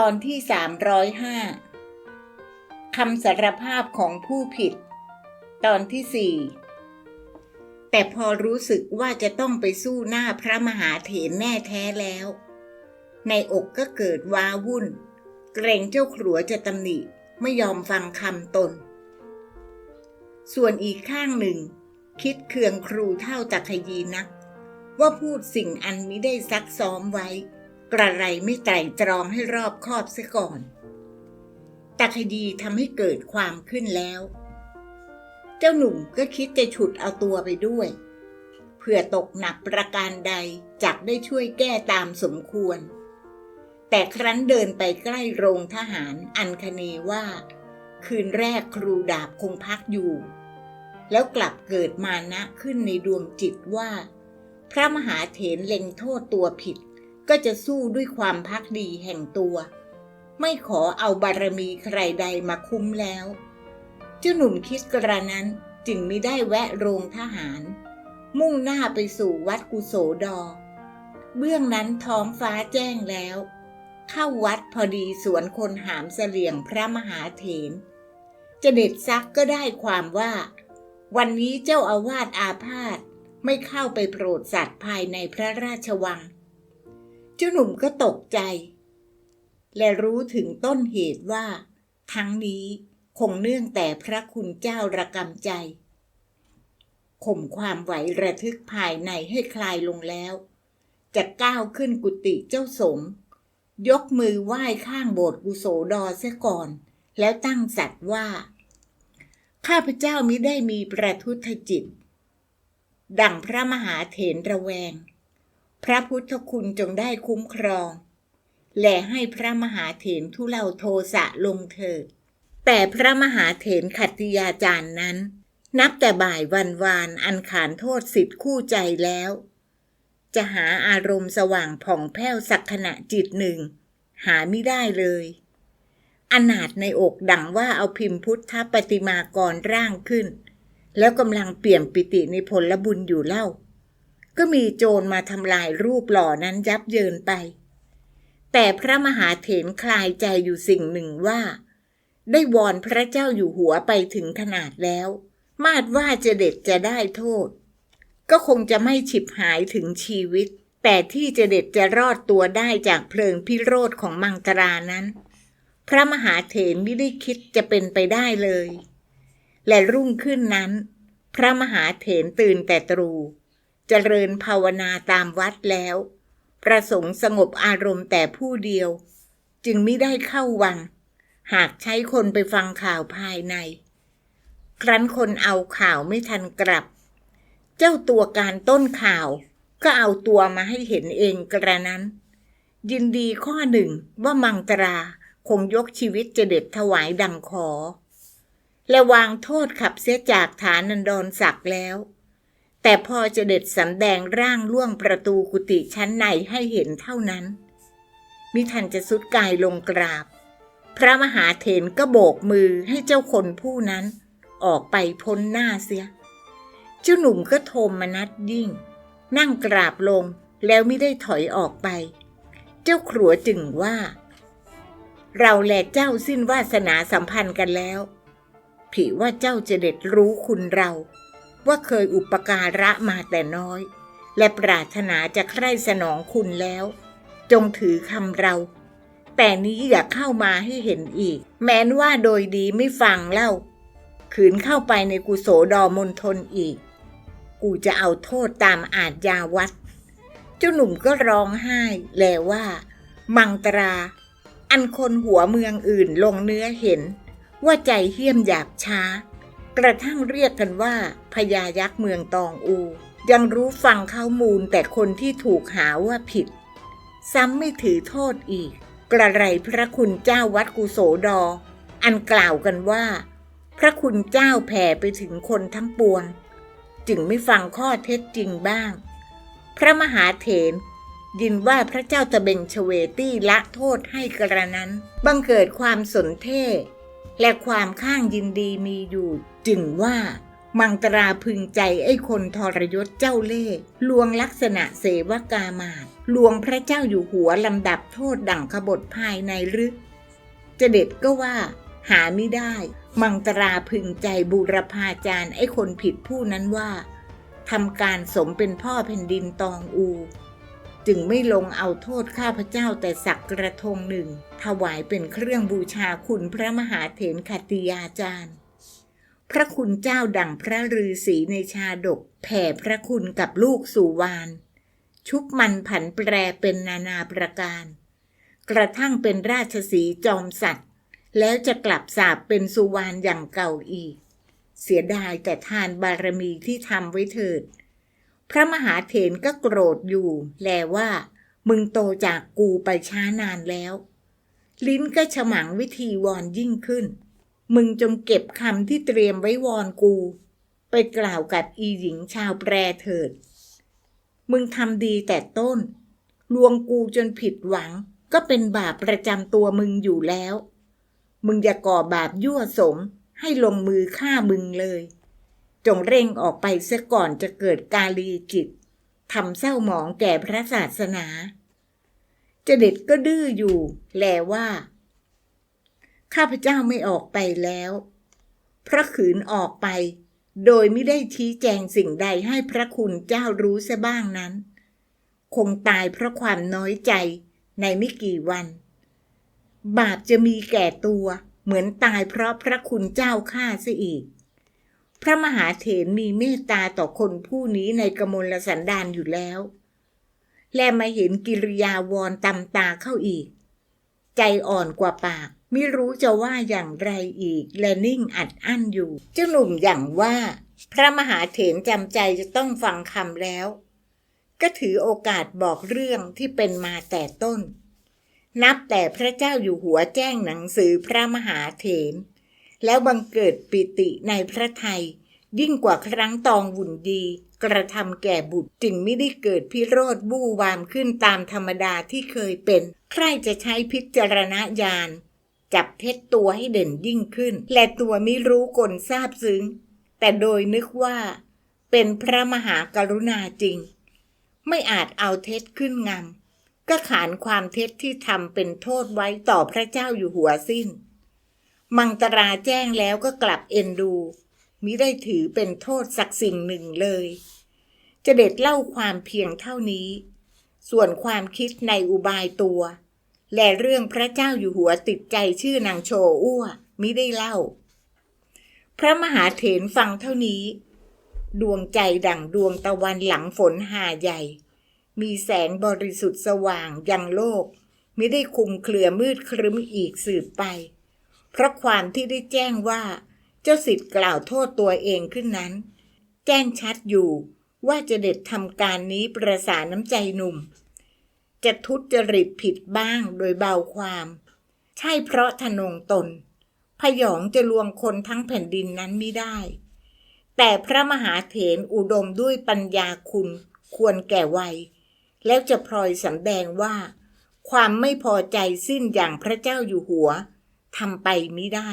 ตอนที่สามร้อยห้าคำสารภาพของผู้ผิด ตอนที่สี่แต่พอรู้สึกว่าจะต้องไปสู้หน้าพระมหาเถรแน่แท้แล้ว ในอกก็เกิดว้าวุ่น เกรงเจ้าขรัวจะตำหนิไม่ยอมฟังคำตน ส่วนอีกข้างหนึ่ง คิดเคืองครูเท่าตะขยีนัก ว่าพูดสิ่งอันมิได้ซักซ้อมไว้ กระไรไม่ไตรตรองให้รอบคอบเสียก่อนตะขยีทำให้เกิดความขึ้นแล้ว เจ้าหนุ่มก็คิดจะฉุดเอาตัวไปด้วยเพื่อตกหนักประการใดจักได้ช่วยแก้ตามสมควร แต่ครั้นเดินไปใกล้โรงทหารอันคเนว่า คืนแรกครูดาบคงพักอยู่ แล้วกลับเกิดมานะขึ้นในดวงจิตว่า พระมหาเถรเล็งโทษตัวผิด ก็จะสู้ด้วยความพักดีแห่งตัว ไม่ขอเอาบารมีใครใดมาคุ้มแล้ว เจ้าหนุ่มคิดกระนั้นจึงไม่ได้แวะโรงทหาร มุ่งหน้าไปสู่วัดกุโสดอ เบื้องนั้นท้องฟ้าแจ้งแล้ว เข้าวัดพอดีสวนคนหามเสลี่ยงพระมหาเถรจะเด็ดซักก็ได้ความว่า วันนี้เจ้าอาวาสอาพาธไม่เข้าไปโปรดสัตว์ภายในพระราชวัง เจ้าหนุ่มก็ตกใจ และรู้ถึงต้นเหตุว่าทั้งนี้คงเนื่องแต่พระคุณเจ้าระกำใจ ข่มความไหวระทึกภายในให้คลายลงแล้ว จะก้าวขึ้นกุฏิเจ้าสม ยกมือไหว้ข้างโบสถ์กุโสดอเสียก่อน แล้วตั้งสัตว์ว่า ข้าพเจ้ามิได้มีประทุษจิต ดั่งพระมหาเถรระแวง พระพุทธคุณจงได้คุ้มครอง และให้พระมหาเถรทุเลาโทสะลงเถิด แต่พระมหาเถรขัตติยาจารย์นั้น นับแต่บ่ายวันวานอันขานโทษสิทธิ์คู่ใจแล้ว จะหาอารมณ์สว่างผ่องแผ้วสักขณะจิตหนึ่ง หาไม่ได้เลยอนาถในอกดังว่าเอาพิมพ์พุทธปฏิมากรร่างขึ้น แล้วกำลังเปี่ยมปิติในผลบุญอยู่เล่า ก็มีโจรมาทำลายรูปหล่อนั้นยับเยินไป แต่พระมหาเถรคลายใจอยู่สิ่งหนึ่งว่า ได้วอนพระเจ้าอยู่หัวไปถึงขนาดแล้ว มาดว่าจะเด็ดจะได้โทษ ก็คงจะไม่ฉิบหายถึงชีวิต แต่ที่จะเด็ดจะรอดตัวได้จากเพลิงพิโรธของมังตรานั้น พระมหาเถรไม่ได้คิดจะเป็นไปได้เลย และรุ่งขึ้นนั้น พระมหาเถรตื่นแต่ตรู่ เจริญภาวนาตามวัดแล้ว ประสงค์สงบอารมณ์แต่ผู้เดียว จึงไม่ได้เข้าวัง หากใช้คนไปฟังข่าวภายใน ครั้นคนเอาข่าวไม่ทันกลับ เจ้าตัวการต้นข่าว ก็เอาตัวมาให้เห็นเองกระนั้น ยินดีข้อหนึ่งว่ามังตราคงยกชีวิตจะเด็ดถวายดังขอ และวางโทษขับเสียจากฐานันดรศักดิ์แล้ว แต่พอจะเด็ดสำแดงร่างล่วงประตูกุฏิชั้นในให้เห็นเท่านั้น มิทันจะสุดกายลงกราบ พระมหาเถรก็โบกมือให้เจ้าคนผู้นั้นออกไปพ้นหน้าเสีย เจ้าหนุ่มก็โทมมนัดยิ่ง นั่งกราบลงแล้วไม่ได้ถอยออกไป เจ้าครัวจึงว่า เราและเจ้าสิ้นวาสนาสัมพันธ์กันแล้ว ผีว่าเจ้าจะเด็ดรู้คุณเรา ว่าเคยอุปการะมาแต่น้อย และปรารถนาจะใคร่สนองคุณแล้ว จงถือคำเรา แต่นี้อย่าเข้ามาให้เห็นอีก แม้นว่าโดยดีไม่ฟังเล่า ขืนเข้าไปในกุโสดอมนทนอีก กูจะเอาโทษตามอาจยาวัด เจ้าหนุ่มก็ร้องไห้แลว่า มังตรา อันคนหัวเมืองอื่นลงเนื้อเห็น ว่าใจเหี้ยมหยาบช้า กระทั่งเรียกกันว่าพญายักษ์เมืองตองอู ยังรู้ฟังข้ามูลแต่คนที่ถูกหาว่าผิด ซ้ำไม่ถือโทษอีก กระไรพระคุณเจ้าวัดกุโสดอ อันกล่าวกันว่า พระคุณเจ้าแผ่ไปถึงคนทั้งปวง จึงไม่ฟังข้อเท็จจริงบ้าง พระมหาเถรยินว่าพระเจ้าตะเบงชเวตี้ละโทษให้กระนั้น บังเกิดความสนเท่ และความข้างยินดีมีอยู่ จึงว่ามังตราพึงใจไอ้คนทรยศเจ้าเล่ห์ลวงลักษณะเสวกามาศลวงพระเจ้าอยู่หัวลำดับโทษดั่งขบฏภายในหรือจะเด็ดก็ว่า หาไม่ได้ มังตราพึงใจบูรพาจารย์ไอ้คนผิดผู้นั้นว่าทำการสมเป็นพ่อแผ่นดินตองอู จึงไม่ลงเอาโทษข้าพเจ้าแต่สักกระทงหนึ่ง ถวายเป็นเครื่องบูชาคุณพระมหาเถรคติยาจารย์ พระคุณเจ้าดั่งพระฤาษีในชาดก แผ่พระคุณกับลูกสู่วาน ชุบมันผันแปรเป็นนานาประการ กระทั่งเป็นราชสีจอมสัตว์ แล้วจะกลับสาบเป็นสุวรรณอย่างเก่าอีก เสียดายแต่ทานบารมีที่ทำไว้เถิด พระมหาเถรก็โกรธอยู่ แลว่า มึงโตจากกูไปช้านานแล้ว ลิ้นก็ฉมังวิธีวอนยิ่งขึ้น มึงจงเก็บคำที่เตรียมไว้วอนกู ไปกล่าวกับอีหญิงชาวแปรเถิด มึงทำดีแต่ต้น ลวงกูจนผิดหวัง ก็เป็นบาปประจำตัวมึงอยู่แล้ว มึงอย่าก่อบาปยั่วสมให้ลงมือฆ่ามึงเลย จงเร่งออกไปเสียก่อนจะเกิดกาลีกิจทำเศร้าหมองแก่พระศาสนาเจเด็ดก็ดื้ออยู่ แลว่า ข้าพเจ้าไม่ออกไปแล้ว พระขืนออกไป โดยไม่ได้ชี้แจงสิ่งใดให้พระคุณเจ้ารู้ซะบ้างนั้น คงตายเพราะความน้อยใจในไม่กี่วัน บาปจะมีแก่ตัว เหมือนตายเพราะพระคุณเจ้าฆ่าซะอีก พระมหาเถรมีเมตตาต่อคนผู้นี้ในกมลสันดานอยู่แล้ว และมาเห็นกิริยาวรตำตาเข้าอีก ใจอ่อนกว่าปาก ไม่รู้จะว่าอย่างไรอีก และนิ่งอัดอั้นอยู่ เจ้าหนุ่มอย่างว่า พระมหาเถรจำใจจะต้องฟังคำแล้ว ก็ถือโอกาสบอกเรื่องที่เป็นมาแต่ต้น นับแต่พระเจ้าอยู่หัวแจ้งหนังสือพระมหาเถร แล้วบังเกิดปิติในพระไทย ยิ่งกว่าครั้งตองวุ่นดี กระทำแก่บุตรจึงไม่ได้เกิดพิโรธบู้วามขึ้นตามธรรมดาที่เคยเป็น ใครจะใช้พิจารณญาณจับเท็จตัวให้เด่นยิ่งขึ้น และตัวไม่รู้กลทราบซึ้ง แต่โดยนึกว่าเป็นพระมหากรุณาจริง ไม่อาจเอาเท็จขึ้นงำก็ขานความเท็จที่ทำเป็นโทษไว้ต่อพระเจ้าอยู่หัวสิ้น มังตราแจ้งแล้วก็กลับเอ็นดูมิได้ถือเป็นโทษสักสิ่งหนึ่งเลยจะเด็ดเล่าความเพียงเท่านี้ ส่วนความคิดในอุบายตัว และเรื่องพระเจ้าอยู่หัวติดใจชื่อนางโชอ้วมิได้เล่า พระมหาเถรฟังเท่านี้ ดวงใจดั่งดวงตะวันหลังฝนหาใหญ่ มีแสงบริสุทธิ์สว่างยังโลกมิได้คุมเครือมืดครึ้มอีกสืบไป เพราะความที่ได้แจ้งว่า เจ้าสิทธิ์กล่าวโทษตัวเองขึ้นนั้น แจ้งชัดอยู่ว่าจะเด็ดทำการนี้ประสานน้ำใจหนุ่ม จะทุจริตผิดบ้างโดยเบาความ ใช่เพราะทนงตน พยองจะลวงคนทั้งแผ่นดินนั้นไม่ได้ แต่พระมหาเถรอุดมด้วยปัญญาคุณควรแก่วัย แล้วจะพลอยสำแดงว่า ความไม่พอใจสิ้นอย่างพระเจ้าอยู่หัว ทำไปมิได้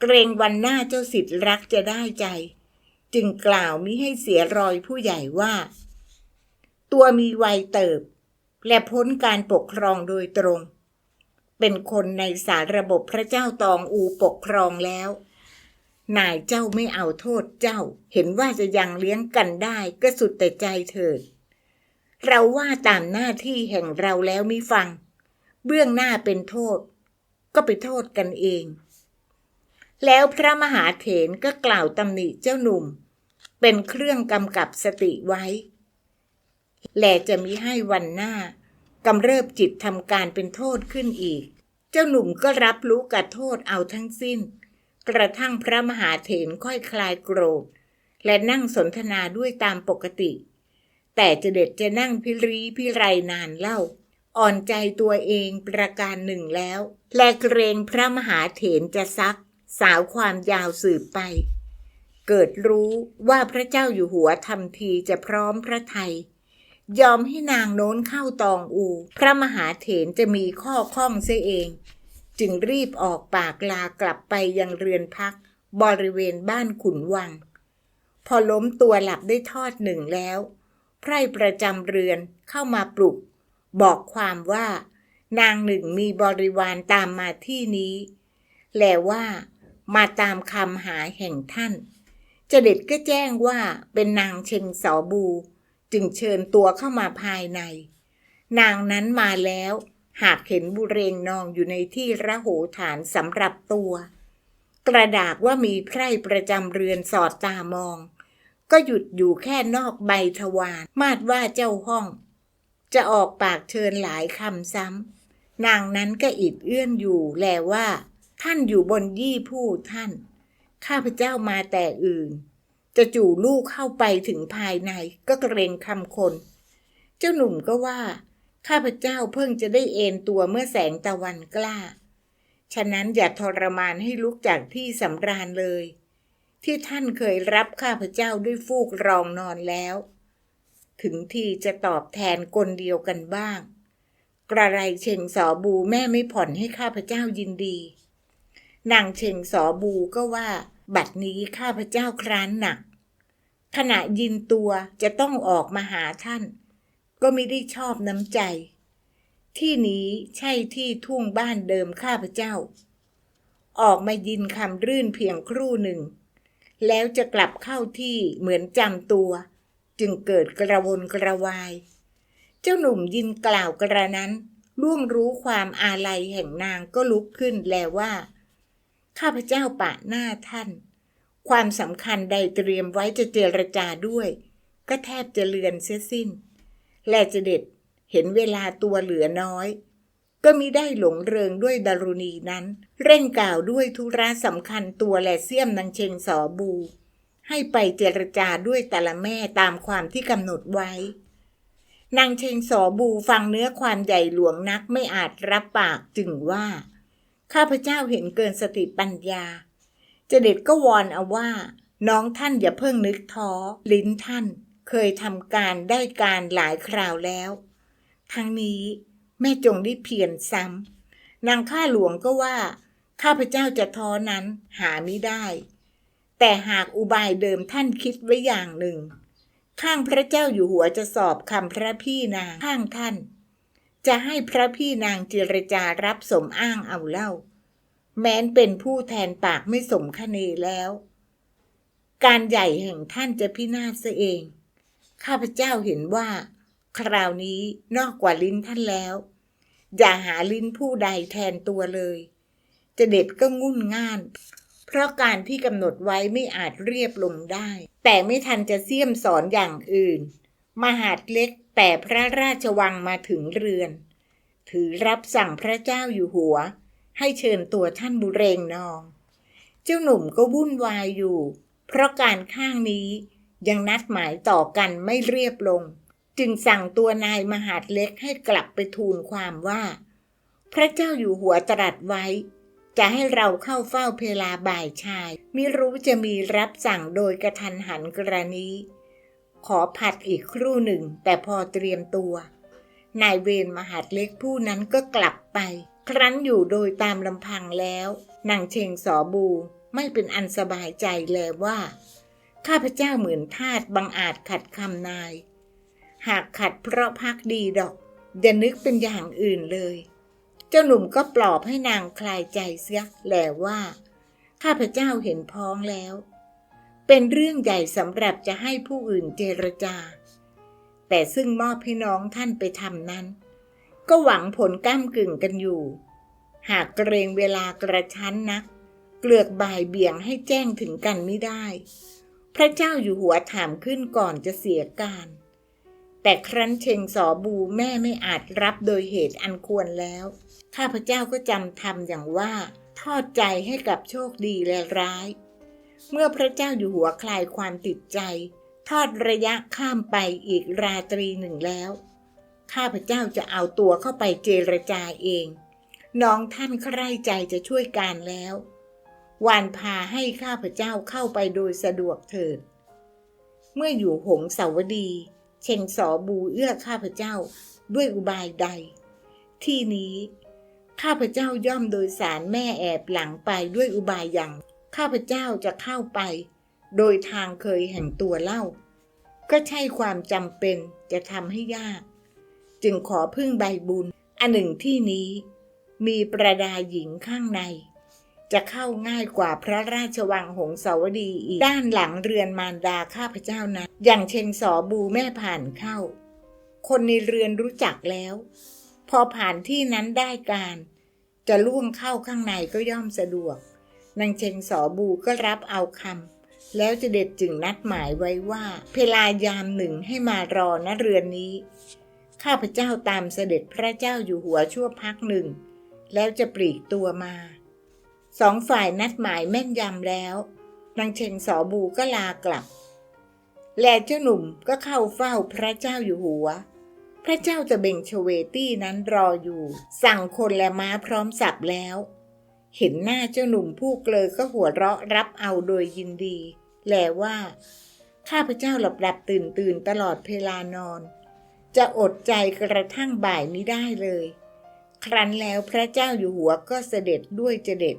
เกรงวันหน้าเจ้าสิทธิ์รักจะได้ใจ จึงกล่าวมิให้เสียรอยผู้ใหญ่ว่า ตัวมีวัยเติบ และพ้นการปกครองโดยตรง เป็นคนในสารระบบพระเจ้าตองอูปกครองแล้วนายเจ้าไม่เอาโทษเจ้า เห็นว่าจะยังเลี้ยงกันได้ก็สุดแต่ใจเถิด เราว่าตามหน้าที่แห่งเราแล้วมิฟัง เบื้องหน้าเป็นโทษ ก็ไปโทษกันเอง แล้วพระมหาเถรก็กล่าวตำหนิเจ้าหนุ่ม เป็นเครื่องกำกับสติไว้ แลจะมิให้วันหน้ากำเริบจิตทำการเป็นโทษขึ้นอีก เจ้าหนุ่มก็รับรู้กับโทษเอาทั้งสิ้น กระทั่งพระมหาเถรค่อยคลายโกรธ และนั่งสนทนาด้วยตามปกติ แต่จะเด็ดจะนั่งพิรีพิไรนานเล่า อ่อนใจตัวเองประการหนึ่งแล้ว และเกรงพระมหาเถรจะซัก สาวความยาวสืบไป เกิดรู้ว่าพระเจ้าอยู่หัวทำทีจะพร้อมพระไทย ยอมให้นางโน้นเข้าตองอู พระมหาเถรจะมีข้อข้องเสียเอง จึงรีบออกปากลากลับไปยังเรือนพัก บริเวณบ้านขุนวัง พอล้มตัวหลับได้ทอดหนึ่งแล้ว ไพร่ประจำเรือนเข้ามาปลุก บอกความว่า นางหนึ่งมีบริวารตามมาที่นี้ แลว่ามาตามคำหาแห่งท่านเจเด็ดก็แจ้งว่าเป็นนางเชงสอบู จึงเชิญตัวเข้ามาภายใน นางนั้นมาแล้ว หากเห็นบุเรงนองอยู่ในที่ระโหฐานสำหรับตัว กระดากว่ามีไพร่ประจำเรือนสอดตามอง ก็หยุดอยู่แค่นอกใบทวารมาดว่าเจ้าห้อง จะออกปากเชิญหลายคำซ้ำนางนั้นก็อิดเอื้อนอยู่แลว่า ท่านอยู่บนยี่ผู้ท่าน ข้าพเจ้ามาแต่อื่น จะจู่ลูกเข้าไปถึงภายในก็เกรงคำคน เจ้าหนุ่มก็ว่า ข้าพเจ้าเพิ่งจะได้เอนตัวเมื่อแสงตะวันกล้า ฉะนั้นอย่าทรมานให้ลุกจากที่สำราญเลย ที่ท่านเคยรับข้าพเจ้าด้วยฟูกรองนอนแล้ว ถึงทีจะตอบแทนกลเดียวกันบ้าง กระไรเชงสอบูแม่ไม่ผ่อนให้ข้าพเจ้ายินดี นางเชงสอบูก็ว่า บัดนี้ข้าพเจ้าคร้านหนัก ขณะยินตัวจะต้องออกมาหาท่าน ก็ไม่ได้ชอบน้ำใจ ที่นี้ใช่ที่ทุ่งบ้านเดิมข้าพเจ้า ออกมายินคำรื่นเพียงครู่หนึ่ง แล้วจะกลับเข้าที่เหมือนจำตัว จึงเกิดกระวนกระวาย เจ้าหนุ่มยินกล่าวกระนั้นร่วงรู้ความอาลัยแห่งนางก็ลุกขึ้นแล้วว่า ข้าพเจ้าปะหน้าท่าน ความสำคัญใดเตรียมไว้จะเจรจาด้วย ก็แทบจะเลือนเสียสิ้น และจะเด็ดเห็นเวลาตัวเหลือน้อย ก็มิได้หลงเริงด้วยดารุณีนั้น เร่งกล่าวด้วยธุระสำคัญตัวและเสี่ยมนางเชงสอบู ให้ไปเจรจาด้วยแต่ละแม่ตามความที่กำหนดไว้ นางเชงสอบูฟังเนื้อความใหญ่หลวงนักไม่อาจรับปากจึงว่า ข้าพเจ้าเห็นเกินสติปัญญา เจเด็ดก็วอนเอาว่า น้องท่านอย่าเพิ่งนึกท้อ ลิ้นท่านเคยทำการได้การหลายคราวแล้ว ทั้งนี้แม่จงได้เพียรซ้ำนางข้าหลวงก็ว่า ข้าพเจ้าจะท้อนั้นหาไม่ได้ แต่หากอุบายเดิมท่านคิดไว้อย่างหนึ่ง ข้างพระเจ้าอยู่หัวจะสอบคำพระพี่นางข้างท่าน จะให้พระพี่นางเจรจารับสมอ้างเอาเล่า แม้นเป็นผู้แทนปากไม่สมคเนแล้ว การใหญ่แห่งท่านจะพินาศเอง ข้าพเจ้าเห็นว่า คราวนี้นอกกว่าลิ้นท่านแล้ว อย่าหาลิ้นผู้ใดแทนตัวเลย จะเด็ดก็งุ่นง่าน เพราะการที่กำหนดไว้ไม่อาจเรียบลงได้ แต่ไม่ทันจะเสี่ยมสอนอย่างอื่น มหาดเล็กแต่พระราชวังมาถึงเรือน ถือรับสั่งพระเจ้าอยู่หัว ให้เชิญตัวท่านบุเรงนอง เจ้าหนุ่มก็วุ่นวายอยู่ เพราะการข้างนี้ยังนัดหมายต่อกันไม่เรียบลง จึงสั่งตัวนายมหาดเล็กให้กลับไปทูลความว่า พระเจ้าอยู่หัวตรัสไว้ จะให้เราเข้าเฝ้าเพลาบ่ายชาย มิรู้จะมีรับสั่งโดยกระทันหันกรณี ขอผัดอีกครู่หนึ่ง แต่พอเตรียมตัว นายเวรมหาดเล็กผู้นั้นก็กลับไป ครั้นอยู่โดยตามลำพังแล้วนางเชงสอบูไม่เป็นอันสบายใจแล้วว่า ข้าพเจ้าเหมือนทาสบังอาจขัดคำนาย หากขัดเพราะพักดีดอกอย่านึกเป็นอย่างอื่นเลย เจ้าหนุ่มก็ปลอบให้นางคลายใจเสียแหลว่า ข้าพเจ้าเห็นพ้องแล้ว เป็นเรื่องใหญ่สำหรับจะให้ผู้อื่นเจรจา แต่ซึ่งมอบให้น้องท่านไปทำนั้น ก็หวังผลก้ามกึ่งกันอยู่ หากเกรงเวลากระชั้นนัก เกลือกบ่ายเบี่ยงให้แจ้งถึงกันไม่ได้ พระเจ้าอยู่หัวถามขึ้นก่อนจะเสียการแต่ครั้นเชงสอบูแม่ไม่อาจรับโดยเหตุอันควรแล้ว ข้าพเจ้าก็จำทำอย่างว่าทอดใจให้กับโชคดีและร้าย เมื่อพระเจ้าอยู่หัวคลายความติดใจ ทอดระยะข้ามไปอีกราตรีหนึ่งแล้ว ข้าพเจ้าจะเอาตัวเข้าไปเจรจาเอง น้องท่านใคร่ใจจะช่วยการแล้ววานพาให้ข้าพเจ้าเข้าไปโดยสะดวกเถิด เมื่ออยู่หงสาวดี เชงสอบูเอื้อข้าพเจ้าด้วยอุบายใด ที่นี้ ข้าพเจ้าย่อมโดยสารแม่แอบหลังไปด้วยอุบายอย่าง ข้าพเจ้าจะเข้าไป โดยทางเคยแห่งตัวเล่า ก็ใช่ความจำเป็นจะทำให้ยาก จึงขอพึ่งใบบุญ อันหนึ่งที่นี้ มีประดาหญิงข้างใน จะเข้าง่ายกว่าพระราชวังหงสาวดีอีกด้านหลังเรือนมารดาข้าพเจ้านั้นอย่างเชงสอบูแม่ผ่านเข้า คนในเรือนรู้จักแล้ว พอผ่านที่นั้นได้การ จะล่วงเข้าข้างในก็ย่อมสะดวกนางเชงสอบูก็รับเอาคำแล้วจะเด็ดจึงนัดหมายไว้ว่า เพลายามหนึ่งให้มารอณเรือนนี้ ข้าพเจ้าตามเสด็จพระเจ้าอยู่หัวชั่วพักหนึ่ง แล้วจะปลีกตัวมาสองฝ่ายนัดหมายแม่นยำแล้วนางเชงสอบูก็ลากลับ แลเจ้าหนุ่มก็เข้าเฝ้าพระเจ้าอยู่หัว พระเจ้าจะเบ่งชเวตี้นั้นรออยู่ สั่งคนและม้าพร้อมสับแล้ว เห็นหน้าเจ้าหนุ่มผู้เกลอก็หัวเราะรับเอาโดยยินดี แลว่า ข้าพระเจ้าหลับหลับตื่นตื่นตลอดเวลานอน จะอดใจกระทั่งบ่ายมิได้เลย ครั้นแล้วพระเจ้าอยู่หัวก็เสด็จด้วยเจเด็ด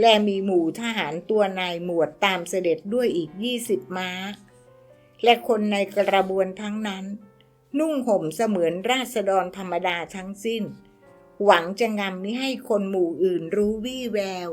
และมีหมู่ทหารตัวนายหมวดตามเสด็จด้วยอีกยี่สิบม้า และคนในกระบวนทั้งนั้น นุ่งห่มเสมือนราษฎรธรรมดาทั้งสิ้น หวังจะงำมิให้คนหมู่อื่นรู้วี่แวว